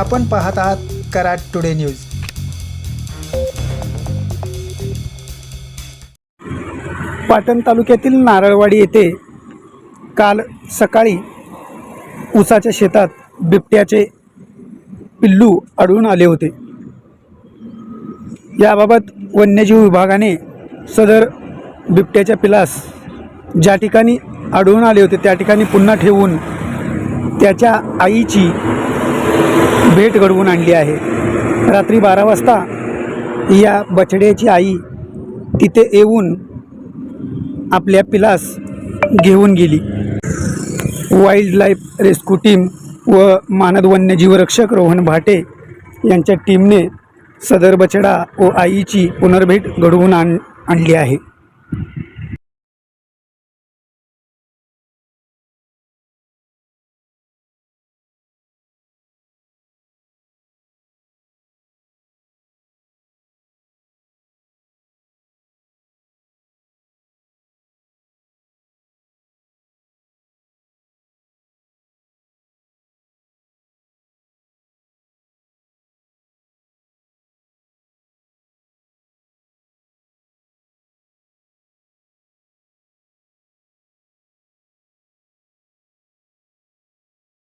आपण पाहत आहात कराड टुडे न्यूज. पाटण तालुक्यातील नारळवाडी येथे काल सकाळी ऊसाच्या शेतात बिबट्याचे पिल्लू आढळून आले होते. याबाबत वन्यजीव विभागाने सदर बिबट्याच्या पिलास ज्या ठिकाणी आढळून आले होते त्या ठिकाणी पुन्हा ठेवून त्याच्या आईची भेट घडवून आणली आहे. रात्री बारा वाजता या बछड्याची आई तिथे येऊन आपल्या पिलास घेऊन गेली. वाईल्ड लाईफ रेस्क्यू टीम व मानद वन्यजीवरक्षक रोहन भाटे यांच्या टीमने सदर बछडा व आईची पुनर्भेट घडवून आण आणली आहे.